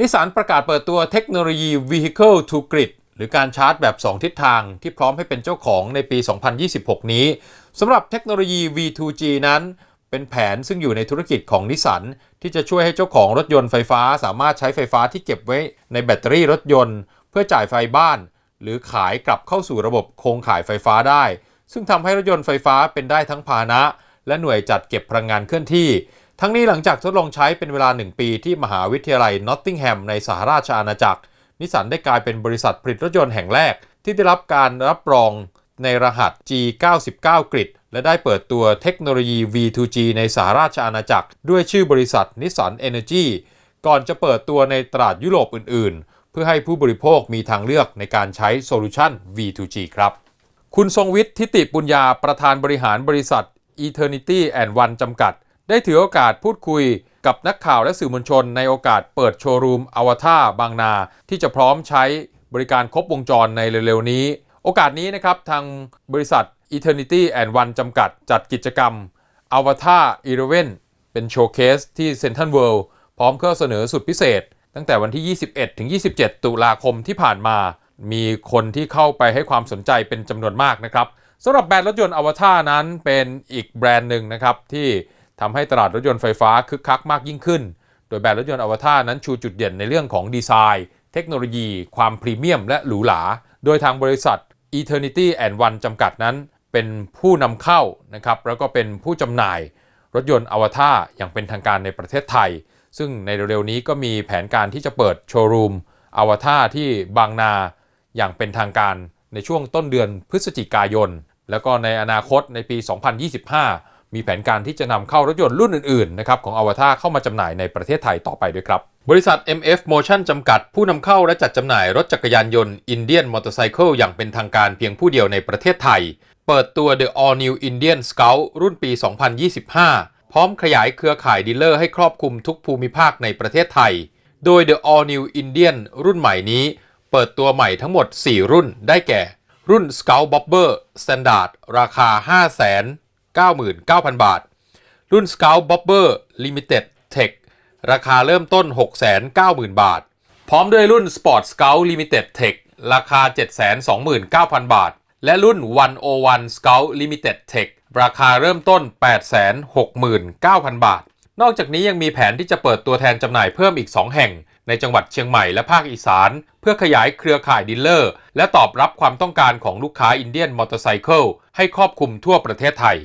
นิสสันประกาศเปิดตัวเทคโนโลยี Vehicle to Grid หรือการชาร์จแบบ 2 ทิศทางที่พร้อมให้เป็นเจ้าของในปี 2026 นี้สำหรับเทคโนโลยี V2G นั้น เป็นแผนซึ่งอยู่ในธุรกิจของนิสสันที่จะช่วยให้เจ้าของรถยนต์ไฟฟ้า สามารถใช้ไฟฟ้าที่เก็บไว้ในแบตเตอรี่รถยนต์ เพื่อจ่ายไฟบ้าน หรือขายกลับเข้าสู่ระบบโครงข่ายไฟฟ้าได้ ซึ่งทำให้รถยนต์ไฟฟ้าเป็นได้ทั้งพาหนะ และหน่วยจัดเก็บพลังงานเคลื่อนที่ ทั้งนี้หลังจากทดลองใช้เป็นเวลา 1 ปีที่มหาวิทยาลัยนอตติงแฮมในสหราชอาณาจักร นิสสันได้กลายเป็นบริษัทผลิตรถยนต์แห่งแรก ที่ได้รับการรับรองในรหัส G99 กริดและได้เปิดตัวเทคโนโลยี V2G ในสหราชอาณาจักร ด้วยชื่อบริษัทนิสสัน Energy ก่อนจะเปิดตัวในตลาดยุโรปอื่น ๆ เพื่อให้ผู้บริโภคมีทางเลือกในการใช้โซลูชัน V2G ครับ คุณทรงวิทย์ทิติปุญญาประธานบริหารบริษัท Eternity and One จำกัด ได้ถือโอกาสพูดคุยกับนักข่าวและสื่อมวลชน ในโอกาสเปิดโชว์รูมอวตารบางนา ที่จะพร้อมใช้บริการครบวงจรในเร็วๆนี้ โอกาสนี้นะครับทางบริษัท Eternity and One จำกัดจัดกิจกรรม Avatar Eleven เป็นโชว์เคสที่เซ็นทรัลเวิลด์พร้อมข้อเสนอสุดพิเศษ ตั้งแต่วันที่ 21 ถึง 27 ตุลาคมที่ผ่านมา มีคนที่เข้าไปให้ความสนใจเป็นจำนวนมากนะครับสำหรับแบรนด์รถยนต์อวตารนั้นเป็นอีกแบรนด์หนึ่งนะครับที่ ทำให้ตลาดรถยนต์ไฟฟ้าคึกคักมากยิ่งขึ้น โดยแบรนด์รถยนต์อวตารนั้นชูจุดเด่นในเรื่องของดีไซน์ เทคโนโลยี ความพรีเมียม และหรูหรา โดยทางบริษัท Eternity and One จำกัดนั้น เป็นผู้นำเข้านะครับแล้วก็เป็นผู้จำหน่ายรถยนต์อวตารอย่างเป็นทางการในประเทศไทย ซึ่งในเร็วๆนี้ก็มีแผนการที่จะเปิดโชว์รูมอวตารที่บางนาอย่างเป็นทางการในช่วงต้นเดือนพฤศจิกายน แล้วก็ในอนาคตในปี 2025 มีแผนการที่จะนำเข้ารถยนต์รุ่นอื่นๆนะครับของอวตารเข้ามาจำหน่ายในประเทศไทยต่อไปด้วยครับ บริษัท MF Motion จำกัด ผู้นำเข้าและจัดจำหน่ายรถจักรยานยนต์ Indian Motorcycle อย่างเป็นทางการเพียงผู้เดียวในประเทศไทย เปิดตัว The All New Indian Scout รุ่นปี 2025 พร้อมขยายเครือข่ายดีลเลอร์ให้ครอบคลุมทุกภูมิภาคในประเทศไทย โดย The All New Indian รุ่นใหม่นี้ เปิดตัวใหม่ทั้งหมด 4 รุ่นได้แก่ รุ่น Scout Bobber Standard ราคา 5 0 0 0 0 99,000 บาท รุ่น Scout Bobber Limited Tech ราคาเริ่มต้น 690,000 บาท พร้อมด้วยรุ่น Sport Scout Limited Tech ราคา 729,000 บาท และรุ่น 101 Scout Limited Tech ราคาเริ่มต้น 869,000 บาท นอกจากนี้ยังมีแผนที่จะเปิดตัวแทนจำหน่ายเพิ่มอีก 2 แห่ง ในจังหวัดเชียงใหม่และภาคอีสาน เพื่อขยายเครือข่ายดีลเลอร์ และตอบรับความต้องการของลูกค้าอินเดียนมอเตอร์ไซคิลให้ครอบคลุมทั่วประเทศไทย